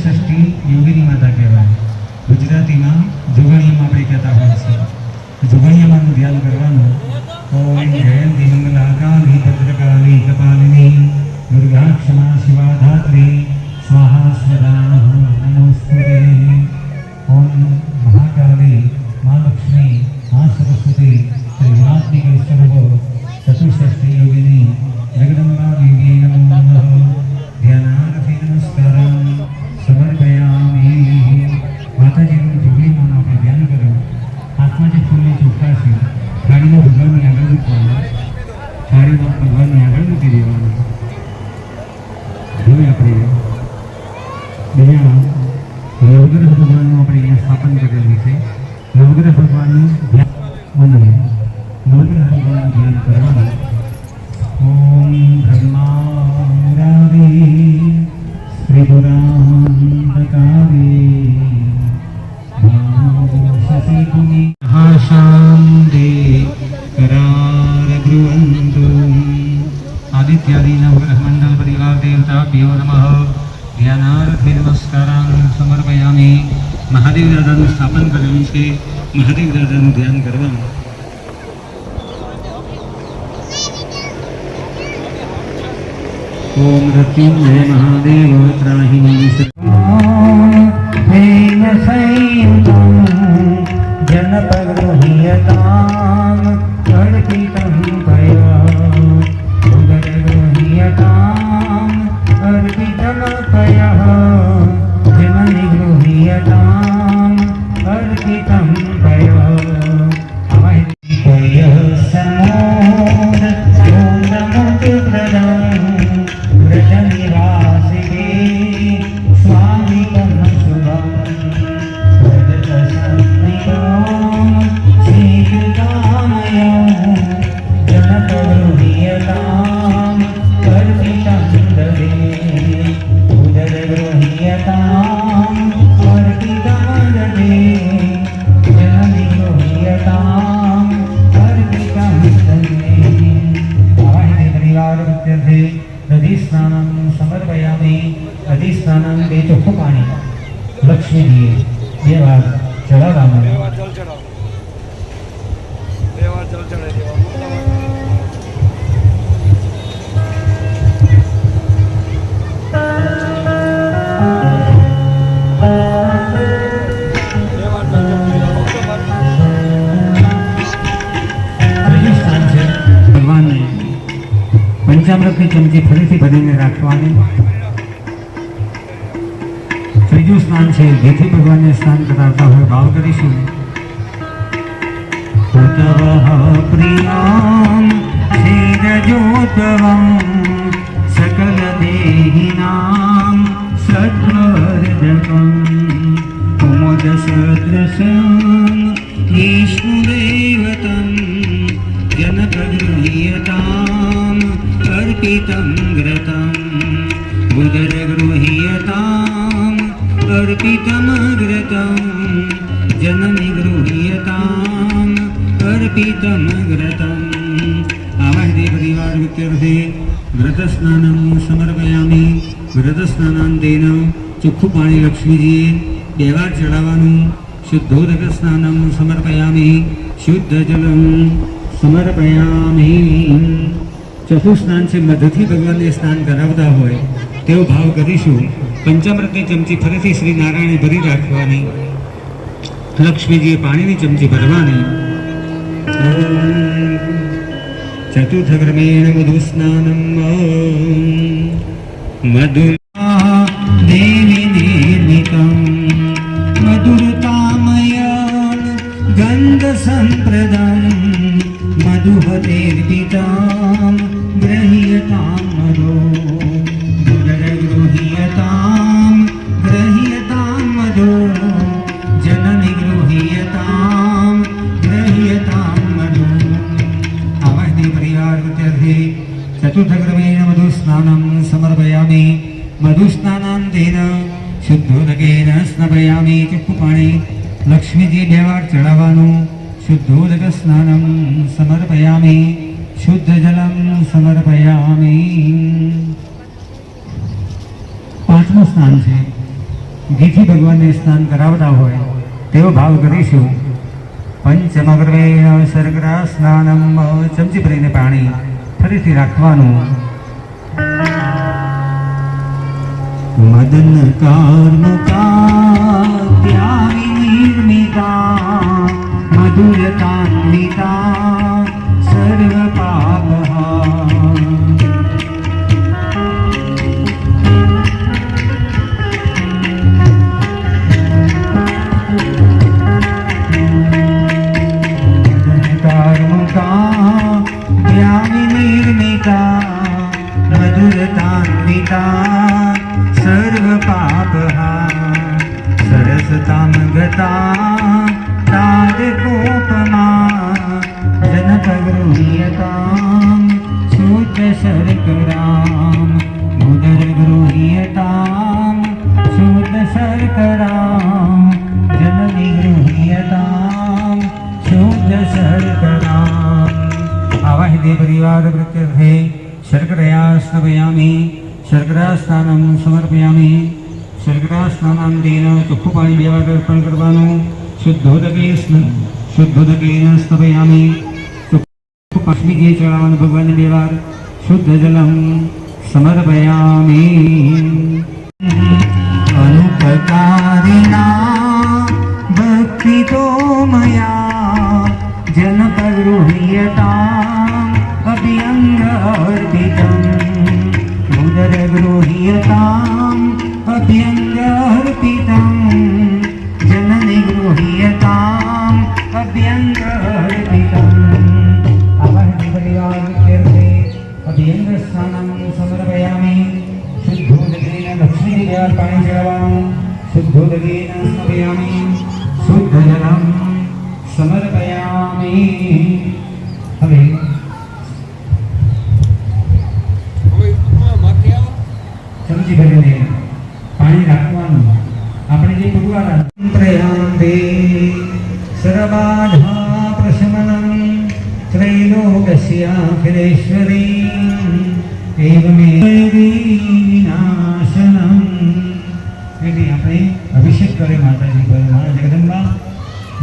ચતુષષ્ઠી યોગીની માતા કહેવાય. ગુજરાતીમાં જોગણીયમ આપણે કહેતા હોય છે જોગણીયમાનું ધ્યાન કરવાનું, ઓમ જયંતિ મંગલાકાલી ભદ્રકાલી કપાલિની દુર્ગા ક્ષમા શિવા ધાત્રી સ્વાહા સ્વદા નમસ્તે ઓમ મહાકાલી, મા લક્ષ્મી, મા સરસ્વતી મહાદેવ દાદાનું સ્થાપન કરેલું છે. મહાદેવ દાદાનું ધ્યાન કરવાનું. ઓમ મૃત્યુંજય મહાદેવ ત્રાહી જન પગ્રહીયતા ગણપિતમ નાખવાની ત્રીજું સ્નાન છે, જેથી ભગવાનને સ્નાન કરાવતા હોય ભાવ કરીશું. સકલ દેહિનામ સત્વર્ધકમ કુમદ સદૃશમ વિષ્ણુદેવતમ જનકગૃહીયતામ અર્પિતમ ગ્રતમ बुदरगृह्यताम् अर्पितमघृतं जननि गृह्यताम् अर्पितं घृतम् आवाहते परिवार वित्यर्थे घृतस्नानं समर्पयामि ઘૃતસ્નાનાંતેન ચોખ્ખું પાણી લક્ષ્મીજીએ બે વાર ચડાવવાનું શુદ્ધોદક સ્નાનમ સમર્પયામિ શુદ્ધ જલમ સમર્પયામિ ચોથું સ્નાન છે મધથી ભગવાનને સ્નાન કરાવતા હોય તેવો ભાવ કરીશું. પંચામૃતની ચમચી ફરીથી શ્રી નારાયણે ભરી રાખવાની. લક્ષ્મીજીએ પાણીની ચમચી ભરવાની. ચતુર્થક્રમેણ મધુસ્નાનમ મધુ દેવી પાણી લક્ષ્મીજી વાર ચડાવવાનું, શુદ્ધોદક સ્નાનમ સમર્પયામી, શુદ્ધ જલમ સમર્પયામી. પાંચમું સ્નાન છે. ઘીથી ભગવાનને સ્નાન કરાવતા હોય તેવો ભાવ કરીશું. પંચમગ્રવે શર્કરા સ્નાનમ ચમચી ભરીને પાણી ફરીથી રાખવાનું. મદન ત્યાગી નિર્મિતા પાણી બે વાર અર્પણ કરવાનું. શુદ્ધોદકે શુદ્ધોદકે સ્તપયામી. પાછમી ઘી ચડાવવાનું ભગવાનને બે વાર શુદ્ધ જલમ સમર્પયામી. અનુપકારિના ભક્તિ તો મયા. જન ગૃહ્યતા અભિયંગ અર્પિતમ. ઉદર ગૃહ્યતા અભ્ય નામનું સમર્પયામિ શુદ્ધોદગીન લક્ષ્મીદેવ પાણી ચડાવવાનું શુદ્ધોદગીન સમર્પયામિ શુદ્ધ જલમ સમર્પયા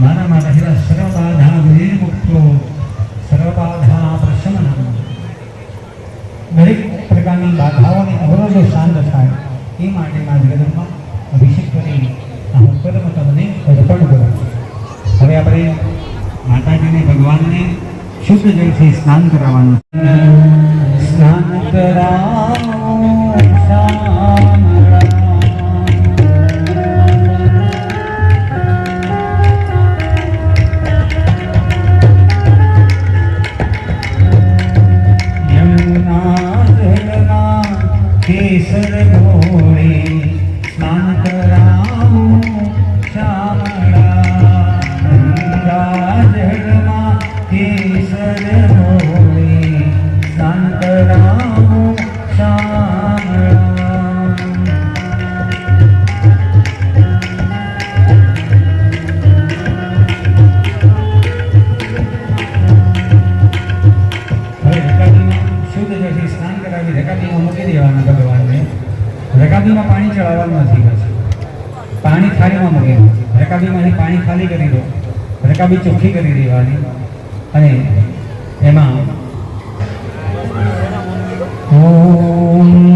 મારા માતાજી સર્વબાધા વિનિર્મુક્તો સર્વબાધા પ્રશમનમ દરેક પ્રકારની બાધાઓને અવરોધો શાંત થાય, એ માટે માં જગદંબા કરી આ ઉપકર્મ તમને અર્પણ કરો. હવે આપણે માતાજીને, ભગવાનને શુદ્ધ જળથી સ્નાન કરાવવાનું રકાબીમાંથી પાણી ખાલી કરી દો. રકાબી ચોખ્ખી કરી દેવાની. અને એમાં ઓમ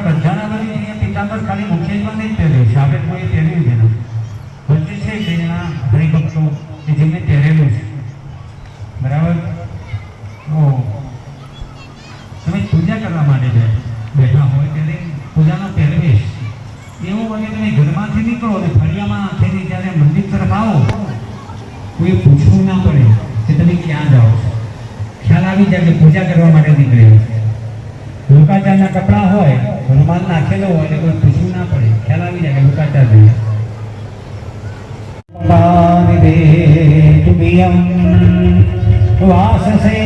આપણા બધાના બધી પિતાંબર ખાલી જ નહીં પહેર્યો છે આપણે કોઈ પહેર્યું નથી વચ્ચે છે કે એના હરિભક્તો કે જેમને પહેરેલું છે. બરાબર? ઓ તમે પૂજા કરવા માટે બેઠા હોય ત્યારે પૂજાનો પહેરવેશ. એવું બને તમે ઘરમાંથી નીકળો અને ફળિયામાં આખેથી જ્યારે મંદિર તરફ આવો. કોઈ પૂછવું ના પડે કે તમે ક્યાં જાઓ છો. ખ્યાલ આવી જાય કે પૂજા કરવા માટે નીકળ્યો લોકાચારના કપડાં હોય રૂમાલ નાખેલો હોય એટલે કોઈ પૂછવું ના પડે. ખ્યાલ આવી જાય લોકાચાર જોઈએ. વાસસે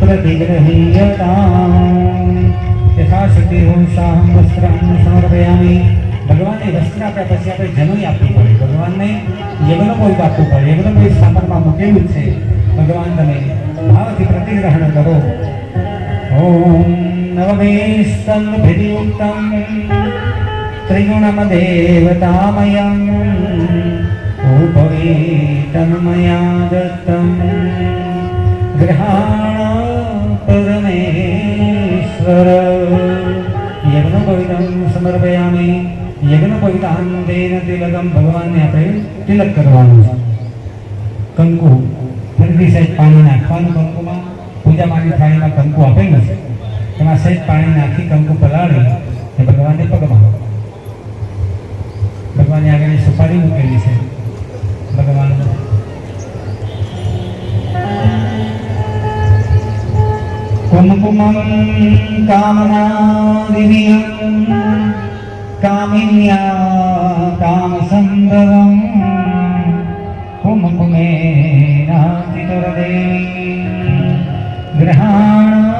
પ્રતિગ્રહીયતામ યથાશક્તિ હું શાહમ ભગવાનને વસ્ત્ર આપ્યા પછી આપણે જનોઈ આપવી પડે. ભગવાનને યજ્ઞ આપવું પડે. યજ્ઞ કોઈ સ્થાપનમાં છે. ભગવાન તમે ભાવથી પ્રતિગ્રહણ કરો. નવમેસ્તં વિધિયુક્તમ ત્રિગુણમદેવતામયં ઉપવીતન્મયા દત્तं ગૃહાણ પરમેશ્વર યજ્ઞોપવિતં સમર્પયામિ યજ્ઞોપવિતાન તેન તિલકમ ભગવાનને આપણે તિલક કરવાનું છે કંકુ ફરીથી સાહેબ પાણી નાખવાનું કંકુમાં પૂજા માટે થાળીમાં કંકુ આપેલ છે એમાં સહેજ પાણી નાખી કંકુ પલાળી એ ભગવાનને પગમાં ભગવાનની આગળ સુપારી મૂકેલી છે ભગવાન કુમકુમમ કામનાદિવ્યમ કામિન્યા કામસંભવમ કુમકુમેનાતિતરદેવી ગ્રહાણ પરમેશ્વરી કુમકાયૈવ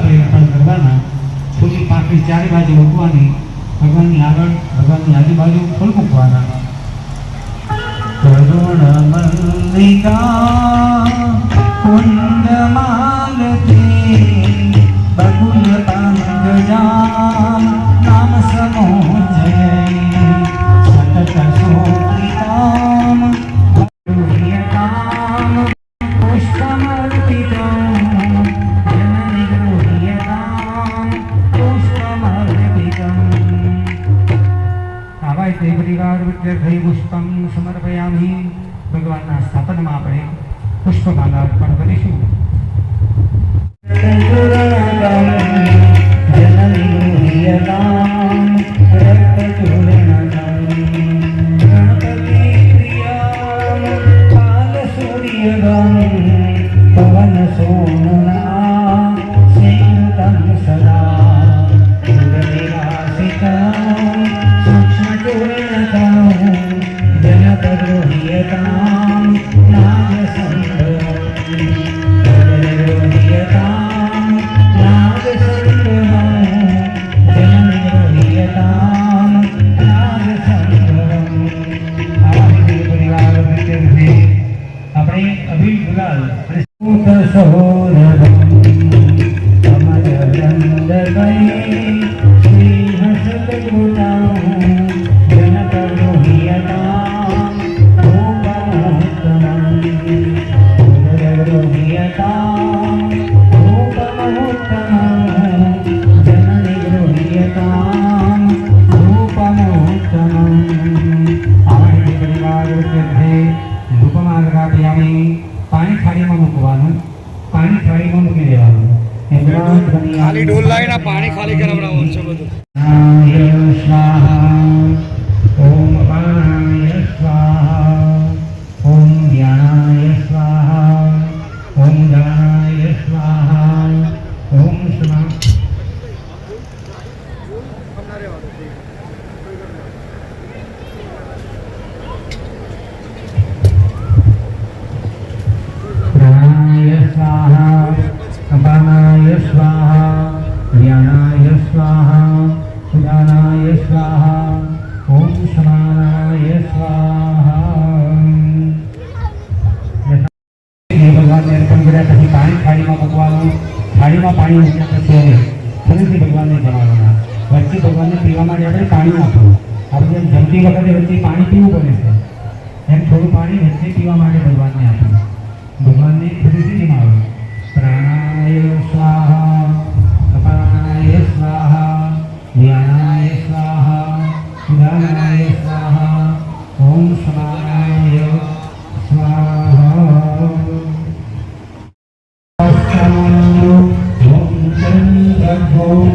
આપણે કરવાના ફૂલની પાંખડી ચારે બાજુ મૂકવાની, ભગવાનની આગળ ભગવાનની આજુબાજુ ફૂલ મૂકવાના. કરુણમલ્લિકા કુંડમાલતી બગુલ પંગજા આવા તે પરિવાર વિદ્યાર્થી પુષ્પમ સમર્પયામિ ભગવાનના સ્થાપનમાં આપણે પુષ્પમાલા અર્પણ કરીશું પવન પાણી મૂક્યા પછી ફરીથી ભગવાનને જમાડવાના વચ્ચે ભગવાનને પીવા માટે આપણે પાણી આપવું આપણે જમતી વખતે વચ્ચે પાણી પીવું પડે છે. એમ થોડું પાણી વચ્ચે પીવા માટે ભગવાનને આપ્યું. ભગવાનને ફરીથી જમાડવું પ્રાણાય સ્વાહા અપાનાય સ્વાહા જ્ઞાનાય સ્વાહા ઉદાનાય સ્વાહા, ઓમ સમાનાય ॐ